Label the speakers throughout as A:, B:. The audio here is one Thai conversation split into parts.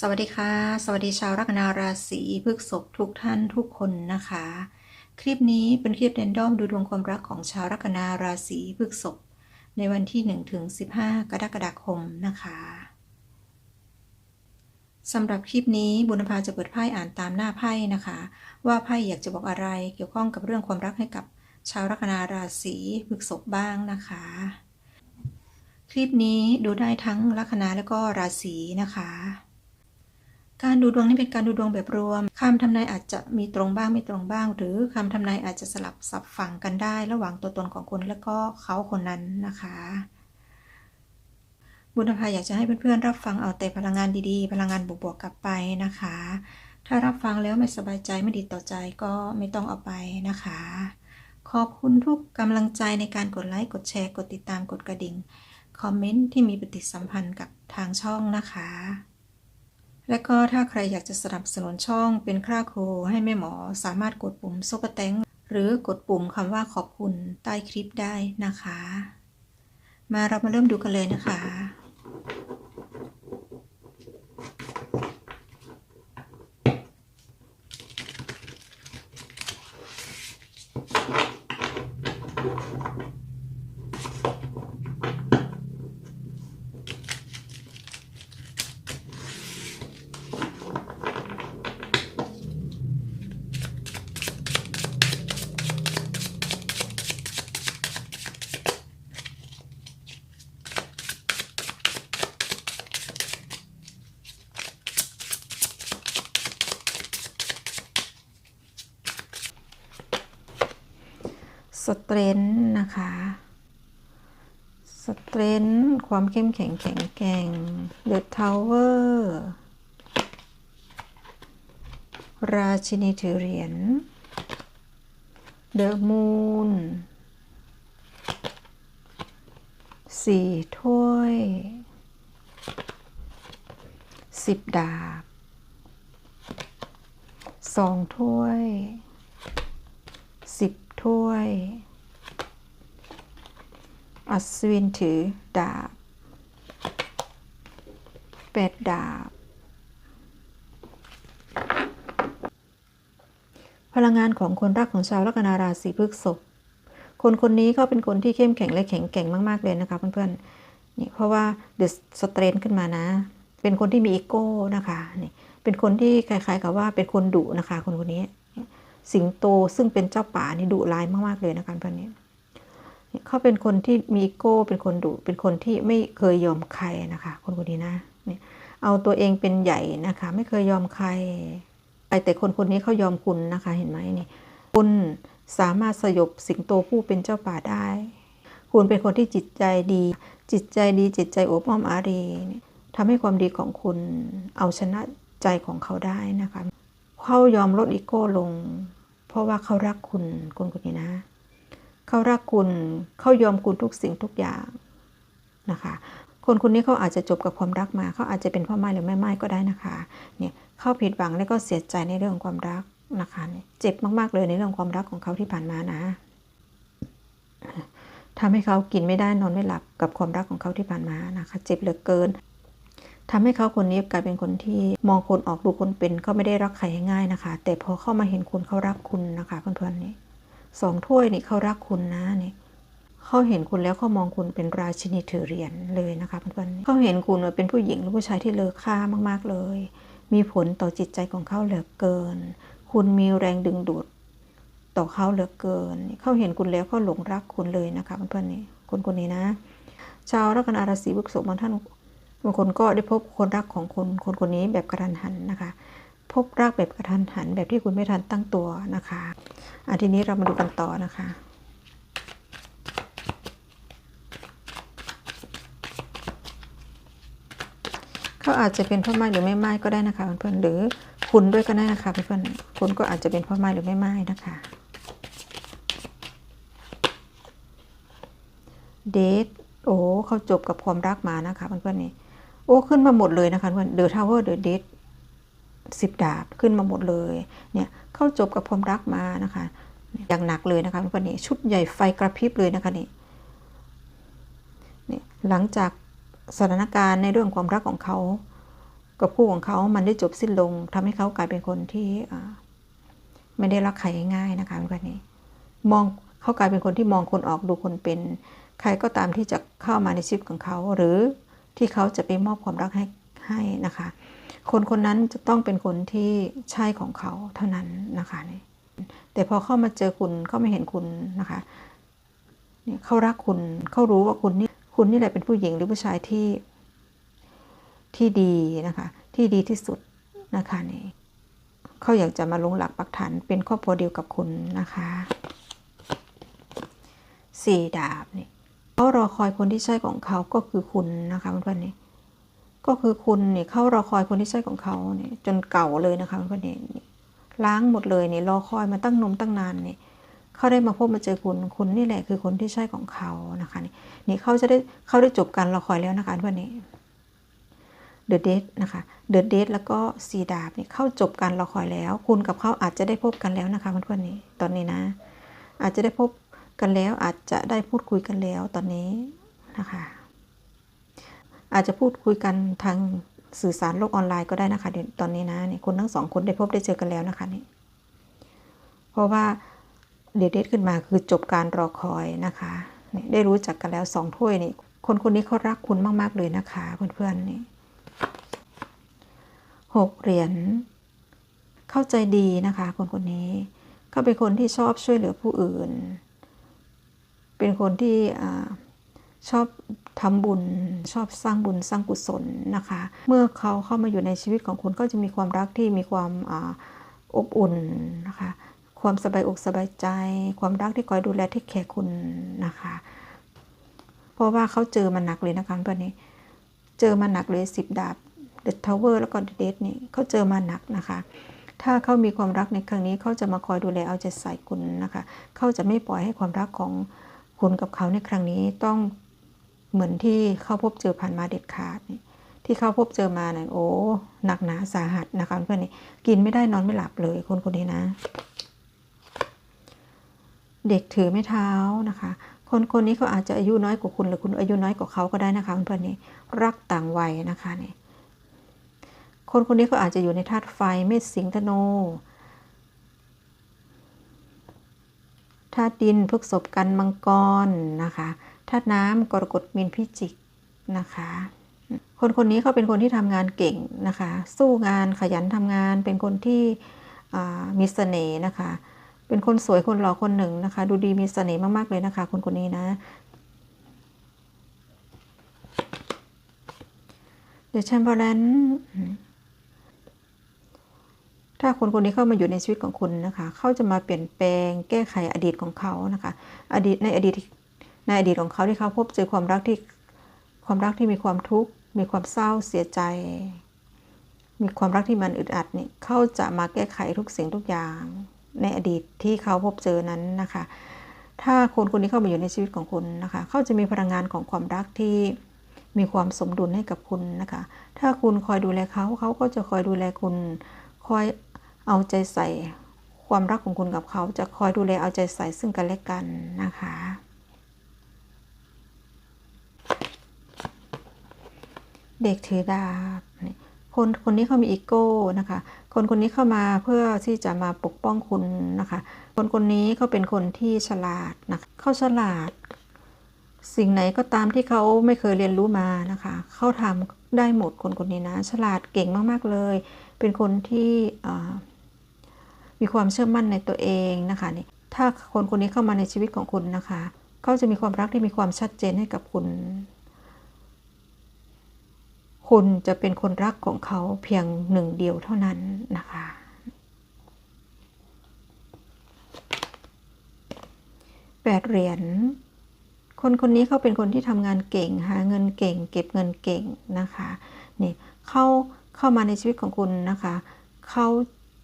A: สวัสดีค่ะ สวัสดีชาวลัคนาราศีพฤษภทุกท่านทุกคนนะคะ คลิปนี้เป็นคลิปเรนดอมดูดวงความรักของชาวลัคนาราศีพฤษภในวันที่1ถึง15 กรกฎาคมนะคะสำหรับคลิปนี้บุญภาจะเปิดไพ่อ่านตามหน้าไพ่นะคะ ว่าไพ่อยากจะบอกอะไรเกี่ยวข้องกับเรื่องความรักให้กับชาวลัคนาราศีพฤษภบ้างนะคะ คลิปนี้ดูได้ทั้งลัคนาและก็ราศีนะคะ การดูดวงนี้เป็นการดูดวงแบบรวมคำทำนายอาจจะมีตรงบ้างไม่ตรงบ้าง หรือคำทำนายอาจจะสลับสับฝังกันได้ ระหว่างตัวตนของคุณและก็เขาคนนั้นนะคะบุญภาอยากจะให้เพื่อนๆรับฟังเอาแต่พลังงานดีๆ พลังงานบวกๆกลับไปนะคะ ถ้ารับฟังแล้วไม่สบายใจไม่ดีต่อใจก็ไม่ต้องเอาไปนะคะ ขอบคุณทุกกำลังใจในการกดไลค์กดแชร์กดติดตามกดกระดิ่ง คอมเมนต์ที่มีปฏิสัมพันธ์กับทางช่องนะคะ และก็ถ้าใครอยากจะสนับสนุนช่องเป็นค่าครูให้แม่หมอสามารถกดปุ่มซุปเปอร์แตงหรือกดปุ่มคำว่าขอบคุณใต้คลิปได้นะคะ มาเรามาเริ่มดูกันเลยนะคะ สเตรนท์นะคะสเตรนท์ความเข้มแข็งแข็งแกร่ง The Tower ราชินีถือเหรียญ The Moon สี่ถ้วยสิบดาบสองถ้วยสิบ ถ้วย อัศวินถือดาบแปดดาบ พลังงานของคนรักของชาวลัคนาราศีพฤษภคนคนนี้ก็เป็นคนที่เข้มแข็งและแข็งแกร่งมาก ๆ เลยนะคะเพื่อนๆนี่เพราะว่าเดอะสเตรนขึ้นมานะ เป็นคนที่มีอีโก้นะคะนี่เป็นคนที่คล้ายๆกับว่าเป็นคนดุนะคะคนคนนี้ สิงโตซึ่งเป็นเจ้าป่านี่ดุร้ายมาก ๆ เลยนะคะเพื่อนนี้เขาเป็นคนที่มีอีโก้เป็นคนดุเป็นคนที่ไม่เคยยอมใครนะคะ คนคนนี้นะเนี่ยเอาตัวเองเป็นใหญ่นะคะ ไม่เคยยอมใครแต่คนคนนี้เขายอมคุณนะคะ เห็นไหมนี่ คุณสามารถสยบสิงโตผู้เป็นเจ้าป่าได้ คุณเป็นคนที่จิตใจดี จิตใจดีจิตใจโอบอ้อมอารีทำให้ความดีของคุณเอาชนะใจของเขาได้นะคะ เขายอมลดอีโก้ลง เพราะว่าเขารักคุณคนคนนี้นะ เขารักคุณเขายอมคุณทุกสิ่งทุกอย่างนะคะ คนคนนี้เขาอาจจะจบกับความรักมาเขาอาจจะเป็นพ่อไม้หรือแม่ไม้ก็ได้นะคะเนี่ยเขาผิดหวังแล้วก็เสียใจในเรื่องความรักนะคะเจ็บมาก ๆ เลยในเรื่องความรักของเขาที่ผ่านมานะทำให้เขากินไม่ได้นอนไม่หลับกับความรักของเขาที่ผ่านมานะคะ เจ็บเหลือเกิน ทำให้เขาคนนี้กลายเป็นคนที่มองคนออกดูคนเป็นเขาไม่ได้รักใครง่ายนะคะ แต่พอเข้ามาเห็นคุณเขารักคุณนะคะเพื่อนๆนี่สองถ้วยนี่เขารักคุณนะนี่เขาเห็นคุณแล้วเขามองคุณเป็นราชินีถือเหรียญเลยนะคะเพื่อนๆเขาเห็นคุณว่าเป็นผู้หญิงหรือผู้ชายที่เลอค่ามากๆเลย มีผลต่อจิตใจของเขาเหลือเกิน คุณมีแรงดึงดูดต่อเขาเหลือเกิน เขาเห็นคุณแล้วเขาหลงรักคุณเลยนะคะเพื่อนๆนี่คนคนนี้นะ ชาวลัคนาราศีพฤษภบางท่าน บางคนก็ได้พบคนรักของคนคนคนนี้แบบกระทันหันนะคะ พบรักแบบกระทันหัน แบบที่คุณไม่ทันตั้งตัวนะคะอันทีนี้เรามาดูกันต่อนะคะเขาอาจจะเป็นพ่อไม้หรือแม่ไม้ก็ได้นะคะเพื่อนๆหรือคุณด้วยก็ได้นะคะเพื่อนๆคุณก็อาจจะเป็นพ่อไม้หรือแม่ไม้นะคะเดทโอ้เขาจบกับความรักมานะคะเพื่อนๆนี่ โอ้ขึ้นมาหมดเลยนะคะเพื่อนเดอะทาวเวอร์เดอะเดทสิบดาบขึ้นมาหมดเลย เนี่ยเข้าจบกับความรักมานะคะ อย่างหนักเลยนะคะเพื่อนนี่ชุดใหญ่ไฟกระพริบเลยนะคะนี่นี่หลังจากสถานการณ์ในเรื่องความรักของเขากับคู่ของเขามันได้จบสิ้นลงทำให้เขากลายเป็นคนที่ไม่ได้รักใครง่ายๆนะคะเพื่อนนี้มองเขากลายเป็นคนที่มองคนออกดูคนเป็น ใครก็ตามที่จะเข้ามาในชีวิตของเขาหรือ ที่เขาจะไปมอบความรักให้ให้นะคะ คนคนนั้นจะต้องเป็นคนที่ใช่ของเขาเท่านั้นนะคะนี่แต่พอเข้ามาเจอคุณเขาไม่เห็นคุณนะคะเนี่ยเขารักคุณเขารู้ว่าคุณนี่คุณนี่แหละเป็นผู้หญิงหรือผู้ชายที่ที่ดีนะคะ ที่ดีที่สุดนะคะนี่เขาอยากจะมาลงหลักปักฐานเป็นครอบครัวเดียวกับคุณนะคะสี่ดาบนี่ เขารอคอยคนที่ใช่ของเขาก็คือคุณนะคะเพื่อนๆนี่ก็คือคุณเนี่ยเขารอคอยคนที่ใช่ของเขาเนี่ยจนเก่าเลยนะคะเพื่อนๆนี่ล้างหมดเลยเนี่ยรอคอยมาตั้งนมตั้งนานเนี่ยเขาได้มาพบมาเจอคุณคุณนี่แหละคือคนที่ใช่ของเขานะคะนี่นี่เขาจะได้เขาได้จบการรอคอยแล้วนะคะเพื่อนนี่เดอะเดทนะคะเดอะเดทแล้วก็สีดาบเนี่ยเข้าจบการรอคอยแล้ว คุณกับเขาอาจจะได้พบกันแล้วนะคะเพื่อนๆนี่ตอนนี้นะ อาจจะได้พบ กันแล้วอาจจะได้พูดคุยกันแล้วตอนนี้นะคะ อาจจะพูดคุยกันทางสื่อสารโลกออนไลน์ก็ได้นะคะเดี๋ยวตอนนี้นะเนี่ยคุณทั้งสองคนได้พบได้เจอกันแล้วนะคะนี่เพราะว่าเดทเดทขึ้นมาคือจบการรอคอยนะคะนี่ได้รู้จักกันแล้วสองถ้วยนี่คนคนนี้เขารักคุณมาก ๆ เลยนะคะเพื่อนๆนี่หกเหรียญเข้าใจดีนะคะ คนคนนี้เขาเป็นคนที่ชอบช่วยเหลือผู้อื่น เป็นคนที่ชอบทำบุญชอบสร้างบุญสร้างกุศลนะคะ เมื่อเขาเข้ามาอยู่ในชีวิตของคุณก็จะมีความรักที่มีความอบอุ่นนะคะ ความสบายอกสบายใจ ความรักที่คอยดูแลที่แคร์คุณนะคะ เพราะว่าเขาเจอมาหนักเลยนะคะเพื่อนนี้ เจอมาหนักเลยสิบดาบเดอะทาวเวอร์แล้วก็เดดนี่เขาเจอมาหนักนะคะ ถ้าเขามีความรักในครั้งนี้เขาจะมาคอยดูแลเอาใจใส่คุณนะคะ เขาจะไม่ปล่อยให้ความรักของ คุณกับเขาในครั้งนี้ต้องเหมือนที่เขาพบเจอผ่านมาเด็ดขาดนี่ที่เขาพบเจอมาเนี่ยโอ้หนักหนาสาหัสนะคะเพื่อนนี่กินไม่ได้นอนไม่หลับเลยคนคนนี้นะ เด็กถือไม่เท้านะคะ คนคนนี้เขาอาจจะอายุน้อยกว่าคุณหรือคุณอายุน้อยกว่าเขาก็ได้นะคะเพื่อนนี่รักต่างวัยนะคะนี่คนคนนี้เขาอาจจะอยู่ในธาตุไฟเมษสิงธนู ธาตุดินพฤกษบกันมังกรนะคะธาตุน้ำกรกฎมีนพิจิกนะคะ คนคนนี้เขาเป็นคนที่ทำงานเก่งนะคะ สู้งานขยันทำงาน เป็นคนที่มีเสน่ห์นะคะ เป็นคนสวยคนหล่อคนหนึ่งนะคะ ดูดีมีเสน่ห์มากๆเลยนะคะ คนคนนี้นะเดชแชมเบอร์แลน ถ้าคนคนนี้เข้ามาอยู่ในชีวิตของคุณนะคะ เขาจะมาเปลี่ยนแปลงแก้ไขอดีตของเขานะคะ อดีตในอดีตในอดีตของเขาที่เขาพบเจอความรักที่ความรักที่มีความทุกข์ มีความเศร้าเสียใจ มีความรักที่มันอึดอัดนี่เขาจะมาแก้ไขทุกสิ่งทุกอย่าง ในอดีตที่เขาพบเจอนั้นนะคะ ถ้าคนคนนี้เข้ามาอยู่ในชีวิตของคุณนะคะ เขาจะมีพลังงานของความรักที่มีความสมดุลให้กับคุณนะคะ ถ้าคุณคอยดูแลเขา เขาก็จะคอยดูแลคุณ คอย เอาใจใส่ความรักของคุณกับเขาจะคอยดูแลเอาใจใส่ซึ่งกันและกันนะคะ เด็กถือดาบคนคนนี้เขามีอีโก้นะคะ คนคนนี้เข้ามาเพื่อที่จะมาปกป้องคุณนะคะ คนคนนี้เขาเป็นคนที่ฉลาดนะเขาฉลาด สิ่งไหนก็ตามที่เขาไม่เคยเรียนรู้มานะคะ เขาทำได้หมดคนคนนี้นะ ฉลาดเก่งมาก ๆ เลย เป็นคนที่ มีความเชื่อมั่นในตัวเองนะคะนี่ถ้าคนคนนี้เข้ามาในชีวิตของคุณนะคะเขาจะมีความรักที่มีความชัดเจนให้กับคุณ คุณจะเป็นคนรักของเขาเพียงหนึ่งเดียวเท่านั้นนะคะแปดเหรียญคนคนนี้เขาเป็นคนที่ทำงานเก่งหาเงินเก่ง เก็บเงินเก่งนะคะนี่เข้าเข้ามาในชีวิตของคุณนะคะเขา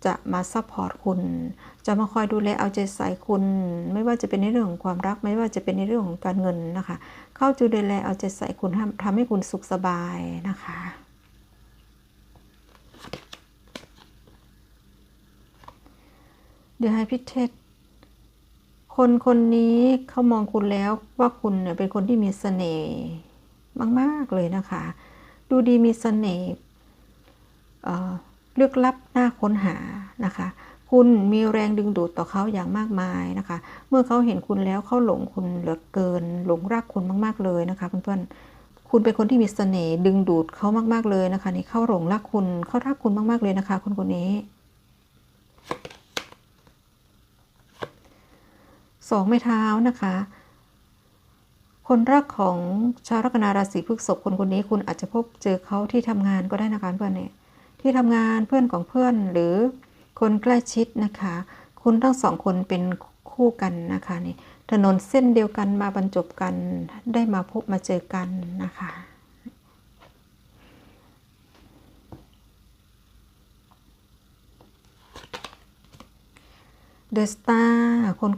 A: จะมาซัพพอร์ตคุณ จะมาคอยดูแลเอาใจใส่คุณ ไม่ว่าจะเป็นในเรื่องของความรัก ไม่ว่าจะเป็นในเรื่องของการเงินนะคะ เข้าจะดูแลเอาใจใส่คุณทำให้คุณสุขสบายนะคะเดี๋ยวให้พิเทศคนคนนี้เขามองคุณแล้วว่าคุณเป็นคนที่มีเสน่ห์มาก ๆ เลยนะคะ ดูดีมีเสน่ห์ ลึกลับน่าค้นหานะคะ คุณมีแรงดึงดูดต่อเขาอย่างมากมายนะคะ เมื่อเขาเห็นคุณแล้วเขาหลงคุณเหลือเกิน หลงรักคุณมาก ๆเลยนะคะเพื่อนๆคุณเป็นคนที่มีเสน่ห์ดึงดูดเขามาก ๆเลยนะคะนี่เขาหลงรักคุณเขารักคุณมากๆเลยนะคะ คนคนนี้สองไม้เท้านะคะ คนรักของชาวลัคนาราศีพฤษภคนคนนี้คุณอาจจะพบเจอเขาที่ทำงานก็ได้นะคะเพื่อนเนี่ย ที่ทำงานเพื่อนของเพื่อนหรือคนใกล้ชิดนะคะ คุณทั้งสองคนเป็นคู่กันนะคะนี่ถนนเส้นเดียวกันมาบรรจบกันได้มาพบมาเจอกันนะคะเดอะสตาร์คน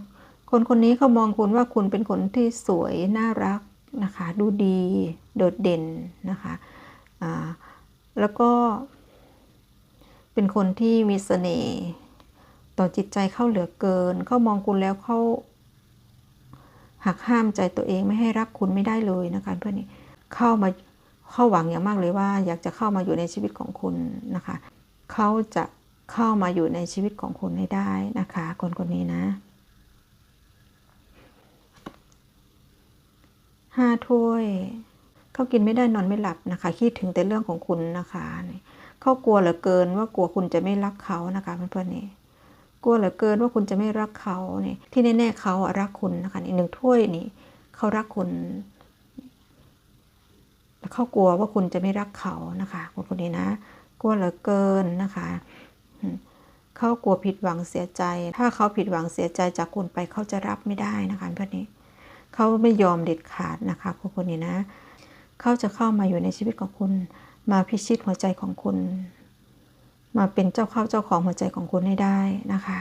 A: คนคนนี้เขามองคุณว่าคุณเป็นคนที่สวยน่ารักนะคะ ดูดีโดดเด่นนะคะแล้วก็ เป็นคนที่มีเสน่ห์ต่อจิตใจเข้าเหลือเกิน เขามองคุณแล้วเขาหักห้ามใจตัวเองไม่ให้รักคุณไม่ได้เลยนะคะเพื่อนนี่เข้ามาเข้าหวังอย่างมากเลยว่า อยากจะเข้ามาอยู่ในชีวิตของคุณนะคะเขาจะเข้ามาอยู่ในชีวิตของคุณให้ได้นะคะ คนคนนี้นะห้าถ้วยเขากินไม่ได้นอนไม่หลับนะคะ คิดถึงแต่เรื่องของคุณนะคะ เขากลัวเหลือเกินว่ากลัวคุณจะไม่รักเขานะคะเพื่อนๆนี่กลัวเหลือเกินว่าคุณจะไม่รักเขาเนี่ยที่แน่ๆเขารักคุณนะคะนี่หนึ่งถ้วยนี่เขารักคุณเขากลัวว่าคุณจะไม่รักเขานะคะคนคนนี้นะ กลัวเหลือเกินนะคะเขากลัวผิดหวังเสียใจ ถ้าเขาผิดหวังเสียใจจากคุณไปเขาจะรับไม่ได้นะคะเพื่อนนี้เขาไม่ยอมเด็ดขาดนะคะคนคนนี้นะเขาจะเข้ามาอยู่ในชีวิตของคุณ มาพิชิตหัวใจของคุณ มาเป็นเจ้าเข้าเจ้าของหัวใจของคุณให้ได้นะคะ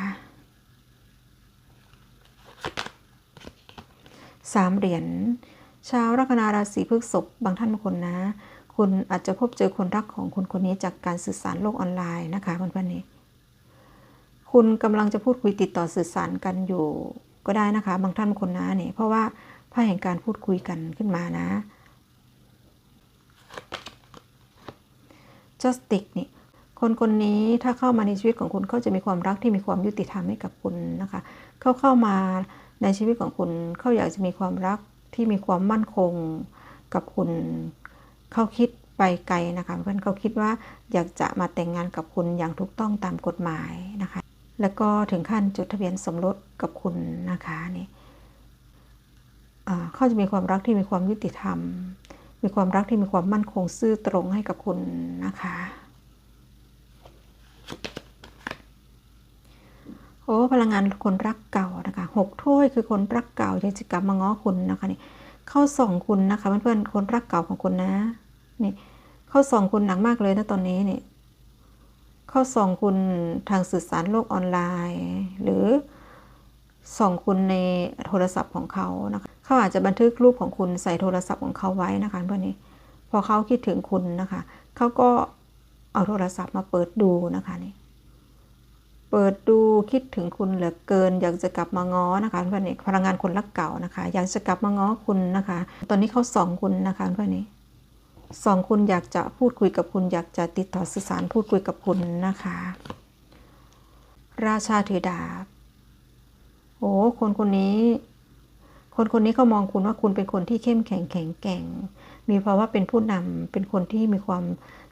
A: สามเหรียญชาวลัคนาราศีพฤษภบางท่านบางคนนะ คุณอาจจะพบเจอคนรักของคุณคนนี้จากการสื่อสารโลกออนไลน์นะคะเพื่อนๆนี้คุณกำลังจะพูดคุยติดต่อสื่อสารกันอยู่ก็ได้นะคะ บางท่านบางคนนะเนี่ยเพราะว่าไพ่แห่งการพูดคุยกันขึ้นมานะ justice นี่คนคนนี้ถ้าเข้ามาในชีวิตของคุณเขาจะมีความรักที่มีความยุติธรรมให้กับคุณนะคะ เขาเข้ามาในชีวิตของคุณเขาอยากจะมีความรักที่มีความมั่นคงกับคุณ เขาคิดไปไกลนะคะเพื่อนเขาคิดว่าอยากจะมาแต่งงานกับคุณอย่างถูกต้องตามกฎหมายนะคะ แล้วก็ถึงขั้นจดทะเบียนสมรสกับคุณนะคะนี่เขาจะมีความรักที่มีความยุติธรรม มีความรักที่มีความมั่นคงซื่อตรงให้กับคุณนะคะ โอ้พลังงานคนรักเก่านะคะหกถ้วยคือคนรักเก่ายังจะกลับมาง้อคุณนะคะนี่เข้าส่องคุณนะคะเพื่อนๆคนรักเก่าของคุณนะนี่เข้าส่องคุณหนักมากเลยนะตอนนี้นี่เข้าส่องคุณทางสื่อสารโลกออนไลน์ หรือ ส่องคุณในโทรศัพท์ของเขานะคะเขาอาจจะบันทึกรูปของคุณใส่โทรศัพท์ของเขาไว้นะคะเพื่อนนี้พอเขาคิดถึงคุณนะคะเขาก็เอาโทรศัพท์มาเปิดดูนะคะนี่เปิดดูคิดถึงคุณเหลือเกิน อยากจะกลับมาง้อนะคะเพื่อนนี่พลังงานคนรักเก่านะคะ อยากจะกลับมาง้อคุณนะคะ ตอนนี้เขาส่องคุณนะคะเพื่อนนี้สองคุณอยากจะพูดคุยกับคุณอยากจะติดต่อสื่อสารพูดคุยกับคุณนะคะ ราชาถือดาบ โอ้คนคนนี้ คนคนนี้เขามองคุณว่าคุณเป็นคนที่เข้มแข็งแข็งแกร่ง มีภาวะเป็นผู้นำเป็นคนที่มีความ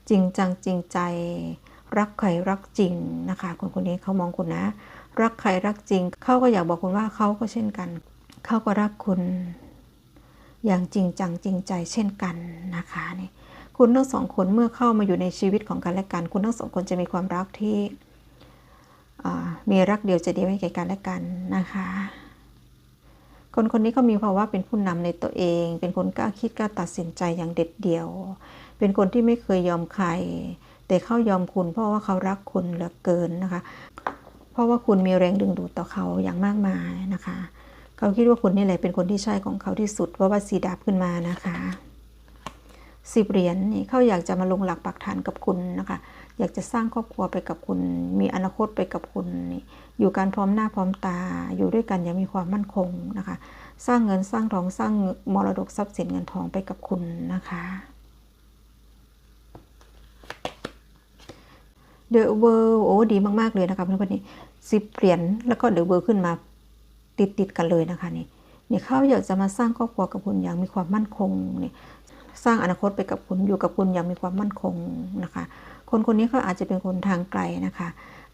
A: จริงจังจริงใจ รักใครรักจริงนะคะ คนคนนี้เขามองคุณนะ รักใครรักจริง เขาก็อยากบอกคุณว่าเขาก็เช่นกัน เขาก็รักคุณ อย่างจริงจังจริงใจเช่นกันนะคะนี่คุณทั้งสองคนเมื่อเข้ามาอยู่ในชีวิตของกันและกัน คุณทั้งสองคนจะมีความรักที่ มีรักเดียวใจเดียวให้แก่กันและกันนะคะ คนคนนี้ก็มีภาวะเป็นผู้นำในตัวเอง เป็นคนกล้าคิดกล้าตัดสินใจอย่างเด็ดเดี่ยว เป็นคนที่ไม่เคยยอมใคร แต่เขายอมคุณเพราะว่าเขารักคุณเหลือเกินนะคะ เพราะว่าคุณมีแรงดึงดูดต่อเขาอย่างมากมายนะคะ เขาคิดว่าคุณนี่แหละเป็นคนที่ใช่ของเขาที่สุดเพราะว่าสีดาบขึ้นมานะคะสิบเหรียญนี่เขาอยากจะมาลงหลักปักฐานกับคุณนะคะ อยากจะสร้างครอบครัวไปกับคุณ มีอนาคตไปกับคุณนี่อยู่การพร้อมหน้าพร้อมตา อยู่ด้วยกันอย่างมีความมั่นคงนะคะ สร้างเงินสร้างทองสร้างมรดกทรัพย์สินเงินทองไปกับคุณนะคะเดอะเวิลด์โอ้ดีมากๆเลยนะคะเพื่อนๆนี่สิบเหรียญแล้วก็เดอะเวิลด์ขึ้นมาติดติดๆกันเลยนะคะนี่นี่เขาอยากจะมาสร้างครอบครัวกับคุณอย่างมีความมั่นคงนี่ สร้างอนาคตไปกับคุณอยู่กับคุณอย่างมีความมั่นคงนะคะ คนคนนี้เขาอาจจะเป็นคนทางไกลนะคะ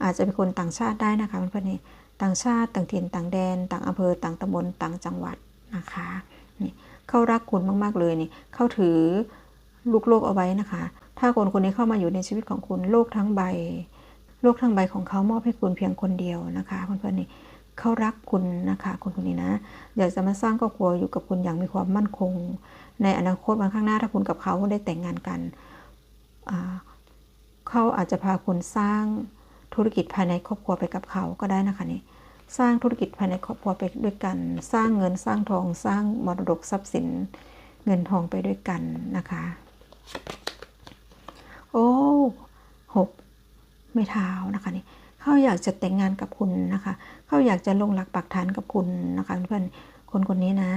A: อาจจะเป็นคนต่างชาติได้นะคะเพื่อนๆต่างชาติต่างถิ่นต่างแดน ต่างอำเภอต่างตำบลต่างจังหวัดนะคะนี่เขารักคุณมากๆเลยนี่เขาถือลูกโลกเอาไว้นะคะ ถ้าคนคนนี้เข้ามาอยู่ในชีวิตของคุณโลกทั้งใบ โลกทั้งใบของเขามอบให้คุณเพียงคนเดียวนะคะเพื่อนๆนี่เขารักคุณนะคะคนคนนี้นะอยากจะมาสร้างครอบครัวอยู่กับคุณอย่างมีความมั่นคง ในอนาคตวันข้างหน้าถ้าคุณกับเขาได้แต่งงานกัน เขาอาจจะพาคุณสร้างธุรกิจภายในครอบครัวไปกับเขาก็ได้นะคะนี่สร้างธุรกิจภายในครอบครัวไปด้วยกัน สร้างเงินสร้างทองสร้างมรดกทรัพย์สิน เงินทองไปด้วยกันนะคะ โอ้หกไม่เท้านะคะนี่เขาอยากจะแต่งงานกับคุณนะคะ เขาอยากจะลงหลักปักฐานกับคุณนะคะเพื่อนคนคนนี้นะ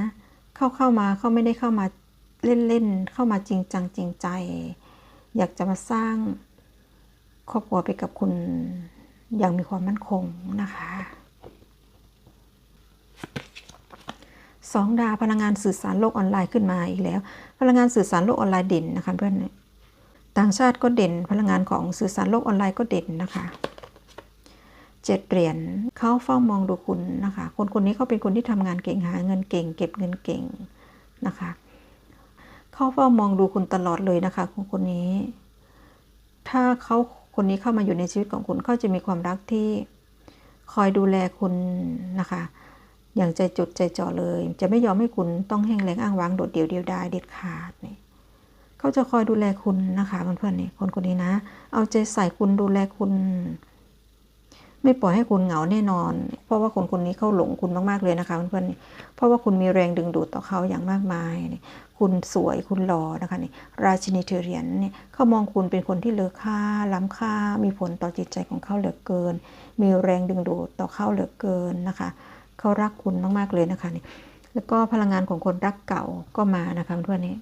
A: เข้าเข้ามาเขาไม่ได้เข้ามา เล่นๆเข้ามาจริงจังจริงใจ อยากจะมาสร้างครอบครัวไปกับคุณอย่างมีความมั่นคงนะคะสองดาวพลังงานสื่อสารโลกออนไลน์ขึ้นมาอีกแล้ว พลังงานสื่อสารโลกออนไลน์เด่นนะคะเพื่อนต่างชาติก็เด่น พลังงานของสื่อสารโลกออนไลน์ก็เด่นนะคะเจ็ดเหรียญเขาเฝ้ามองดูคุณนะคะ คนคนนี้เขาเป็นคนที่ทำงานเก่งหาเงินเก่ง เก็บเงินเก่งนะคะ เขาเฝ้ามองดูคุณตลอดเลยนะคะคนคนนี้ ถ้าเขาคนนี้เข้ามาอยู่ในชีวิตของคุณเขาจะมีความรักที่คอยดูแลคุณนะคะ อย่างใจจดใจจ่อเลย จะไม่ยอมให้คุณต้องแห้งแล้งอ้างว้างโดดเดี่ยวเดียวดายเด็ดขาดนี่เขาจะคอยดูแลคุณนะคะเพื่อนๆนี่คนคนนี้นะ เอาใจใส่คุณดูแลคุณ ไม่ปล่อยให้คุณเหงาแน่นอน เพราะว่าคนคนนี้เขาหลงคุณมากๆเลยนะคะเพื่อนๆเพราะว่าคุณมีแรงดึงดูดต่อเขาอย่างมากมาย คุณสวยคุณหล่อนะคะนี่ราชินีเทเรียนเนี่ยเขามองคุณเป็นคนที่เลอค่า ล้ำค่า มีผลต่อจิตใจของเขาเหลือเกิน มีแรงดึงดูดต่อเขาเหลือเกินนะคะเขารักคุณมากๆเลยนะคะนี่แล้วก็พลังงานของคนรักเก่าก็มานะคะเพื่อนนี่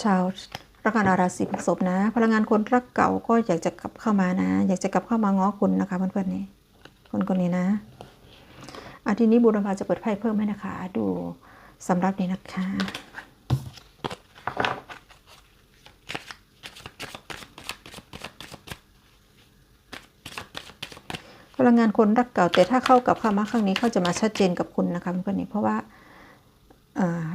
A: ชาวรักงาราศีพฤษภนะ พลังงานคนรักเก่าก็อยากจะกลับเข้ามานะ อยากจะกลับเข้ามาง้อคุณนะคะเพื่อนๆนี่คนคนนี้นะอาทีนี้บุรพาจะเปิดไพ่เพิ่มให้นะคะ ดู สำหรับนี้นะคะพลังงานคนรักเก่า แต่ถ้าเข้ากับข้ามาครั้งนี้เขาจะมาชัดเจนกับคุณนะคะเพื่อนๆนี่เพราะว่า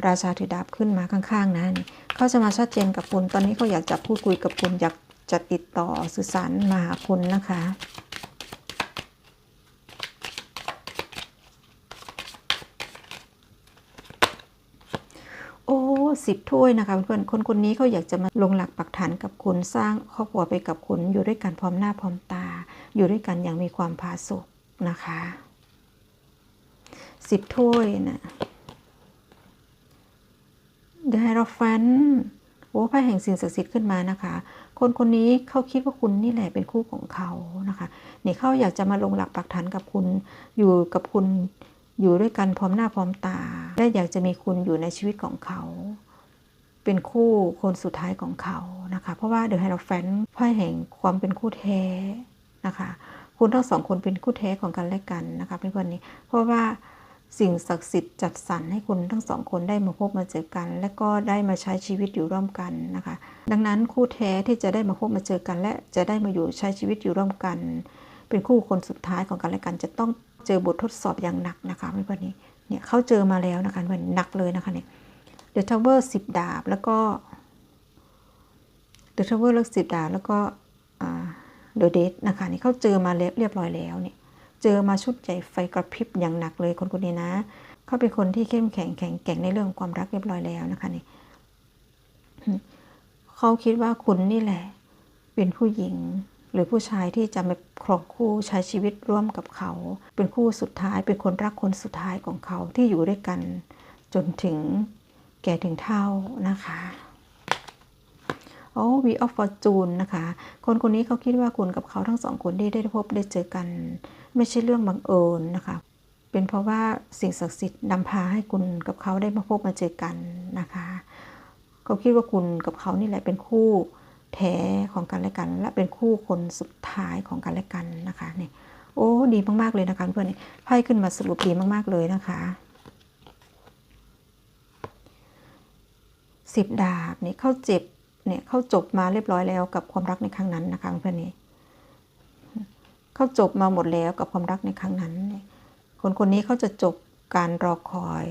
A: ราชาถือดาบขึ้นมาข้างๆนะนี่เขาจะมาชัดเจนกับคุณ ตอนนี้เขาอยากจะพูดคุยกับคุณ อยากจะติดต่อสื่อสารมาหาคุณนะคะ โอ้ สิบถ้วยนะคะเพื่อนๆคนคนนี้เขาอยากจะมาลงหลักปักฐานกับคุณสร้างครอบครัวไปกับคุณอยู่ด้วยกันพร้อมหน้าพร้อมตา อยู่ด้วยกันอย่างมีความผาสุกนะคะสิบถ้วยนะ The Hierophant โอ้ไพ่แห่งสิ่งศักดิ์สิทธิ์ขึ้นมานะคะ คนคนนี้เขาคิดว่าคุณนี่แหละเป็นคู่ของเขานะคะนี่เขาอยากจะมาลงหลักปักฐานกับคุณอยู่กับคุณอยู่ด้วยกันพร้อมหน้าพร้อมตา และอยากจะมีคุณอยู่ในชีวิตของเขา เป็นคู่คนสุดท้ายของเขานะคะ เพราะว่า The Hierophant ไพ่แห่งความเป็นคู่แท้นะคะคุณทั้งสองคนเป็นคู่แท้ของกันและกันนะคะเป็นคนนี้ เพราะว่าสิ่งศักดิ์สิทธิ์จัดสรรให้คุณทั้งสองคนได้มาพบมาเจอกัน และก็ได้มาใช้ชีวิตอยู่ร่วมกันนะคะ ดังนั้นคู่แท้ที่จะได้มาพบมาเจอกัน และจะได้มาอยู่ใช้ชีวิตอยู่ร่วมกัน เป็นคู่คนสุดท้ายของกันและกัน จะต้องเจอบททดสอบอย่างหนักนะคะเพื่อนๆนี้ เนี่ยเขาเจอมาแล้วนะคะเพื่อนหนักเลยนะคะเนี่ย The Tower สิบดาบแล้วก็ The Tower เลือกสิบดาบแล้วก็อ่า The Dead นะคะนี่เขาเจอมาเรียบร้อยแล้วเนี่ยเจอมาชุดใหญ่ไฟกระพริบอย่างหนักเลยคนคนนี้นะเขาเป็นคนที่เข้มแข็งแข็งแกร่งในเรื่องความรักเรียบร้อยแล้วนะคะนี่เขาคิดว่าคุณนี่แหละ เป็นผู้หญิง รือผู้ชายที่จะมาครองคู่ใช้ชีวิตร่วมกับเขา เป็นคู่สุดท้ายเป็นคนรักคนสุดท้ายของเขาที่อยู่ด้วยกัน จนถึงแก่ถึงเท่านะคะโอ้ V of Fortune นะคะ คนคนนี้เขาคิดว่าคุณกับเขาทั้งสองคนได้ได้พบได้เจอกัน ไม่ใช่เรื่องบังเอิญนะคะ เป็นเพราะว่าสิ่งศักดิ์สิทธิ์นำพาให้คุณกับเขาได้มาพบมาเจอกันนะคะ เขาคิดว่าคุณกับเขานี่แหละเป็นคู่ แท้ของกันและกัน และเป็นคู่คนสุดท้ายของกันและกันนะคะนี่โอ้ดีมากๆเลยนะคะเพื่อนไพ่ขึ้นมาสรุปดีมากๆเลยนะคะสิบดาบเนี่ยเข้าเจ็บเนี่ยเข้าจบมาเรียบร้อยแล้วกับความรักในครั้งนั้นนะคะเพื่อนนี่เข้าจบมาหมดแล้วกับความรักในครั้งนั้น คนคนนี้เขาจะจบการรอคอย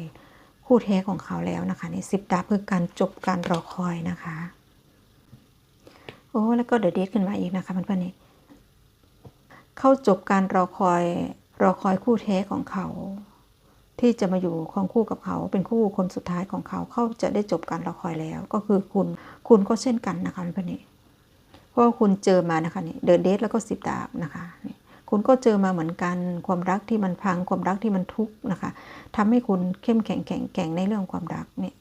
A: คู่แท้ของเขาแล้วนะคะนี่สิบดาบคือการจบการรอคอยนะคะ อ้แล้วก็เดอะเดทขึ้นมาอีกนะคะเพื่อนๆนี่เข้าจบการรอคอยรอคอยคู่แท้ของเขา ที่จะมาอยู่คองคู่กับเขา เป็นคู่คนสุดท้ายของเขาเขาจะได้จบการรอคอยแล้ว ก็คือคุณคุณก็เช่นกันนะคะเพื่อนๆนี่เพราะว่าคุณเจอมานะคะนี่เดอะเดทแล้วก็สิบดาบนะคะนี่คุณก็เจอมาเหมือนกันความรักที่มันพังความรักที่มันทุกข์นะคะทำให้คุณเข้มแข็งแข็งแกร่งในเรื่องความรักเนี่ย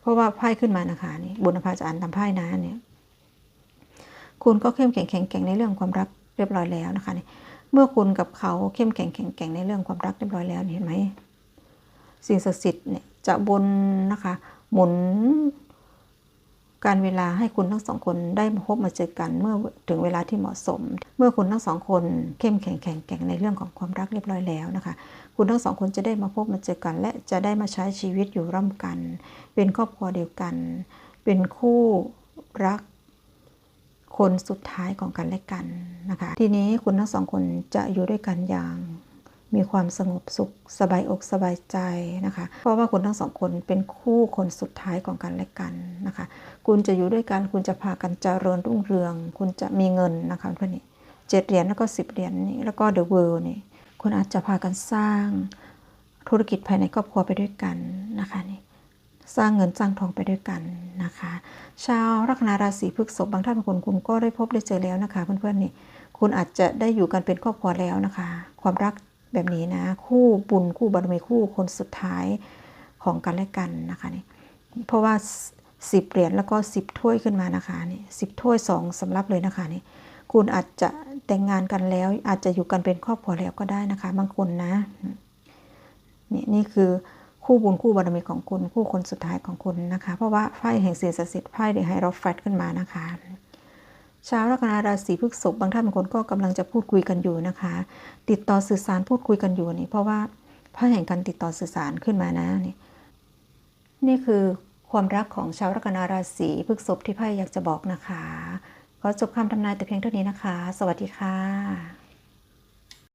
A: เพราะว่าไพ่ขึ้นมานะคะนี่บุญพาจะอ่านตามไพ่นะเนี่ย คุณก็เข้มแข็งแข็งแกร่งในเรื่องความรักเรียบร้อยแล้วนะคะนี่เมื่อคุณกับเขาเข้มแข็งแข็งแกร่งในเรื่องความรักเรียบร้อยแล้วเห็นไหมสิ่งศักดิ์สิทธิ์เนี่ยจะบนนะคะหมุนการเวลาให้คุณทั้งสองคนได้มาพบมาเจอกันเมื่อถึงเวลาที่เหมาะสม เมื่อคุณทั้งสองคนเข้มแข็งแข็งแกร่งในเรื่องของความรักเรียบร้อยแล้วนะคะ คุณทั้งสองคนจะได้มาพบมาเจอกัน และจะได้มาใช้ชีวิตอยู่ร่วมกัน เป็นครอบครัวเดียวกัน เป็นคู่รัก คนสุดท้ายของกันและกันนะคะ ทีนี้คุณทั้งสองคนจะอยู่ด้วยกันอย่างมีความสงบสุขสบายอกสบายใจนะคะ เพราะว่าคุณทั้งสองคนเป็นคู่คนสุดท้ายของกันและกันนะคะ คุณจะอยู่ด้วยกันคุณจะพากันเจริญรุ่งเรือง คุณจะมีเงินนะคะเพื่อนนี่เจ็ดเหรียญแล้วก็สิบเหรียญนี่แล้วก็เดอะเวิลด์นี่คุณอาจจะพากันสร้างธุรกิจภายในครอบครัวไปด้วยกันนะคะนี่ สร้างเงินสร้างทองไปด้วยกันนะคะ ชาวลัคนาราศีพฤษภบางท่านบางคนคุณก็ได้พบได้เจอแล้วนะคะ เพื่อนๆนี่คุณอาจจะได้อยู่กันเป็นครอบครัวแล้วนะคะ ความรักแบบนี้นะ คู่บุญคู่บารมีคู่คนสุดท้ายของกันและกันนะคะนี่เพราะว่าสิบเหรียญแล้วก็สิบถ้วยขึ้นมานะคะนี่สิบถ้วยสองสำรับเลยนะคะนี่คุณอาจจะแต่งงานกันแล้ว อาจจะอยู่กันเป็นครอบครัวแล้วก็ได้นะคะ บางคนนะนี่นี่คือ คู่บุญคู่บารมีของคุณ คู่คนสุดท้ายของคุณนะคะ เพราะว่าไพ่แห่งสิ่งศักดิ์สิทธิ์ไพ่เดให้เราแฟตขึ้นมานะคะชาวลัคนาราศีพฤษภบางท่านบางคนก็กำลังจะพูดคุยกันอยู่นะคะ ติดต่อสื่อสารพูดคุยกันอยู่นี่เพราะว่าไพ่แห่งการติดต่อสื่อสารขึ้นมานะนี่นี่คือความรักของชาวลัคนาราศีพฤษภที่ไพ่อยากจะบอกนะคะขอจบคำทำนายแต่เพียงเท่านี้นะคะ สวัสดีค่ะ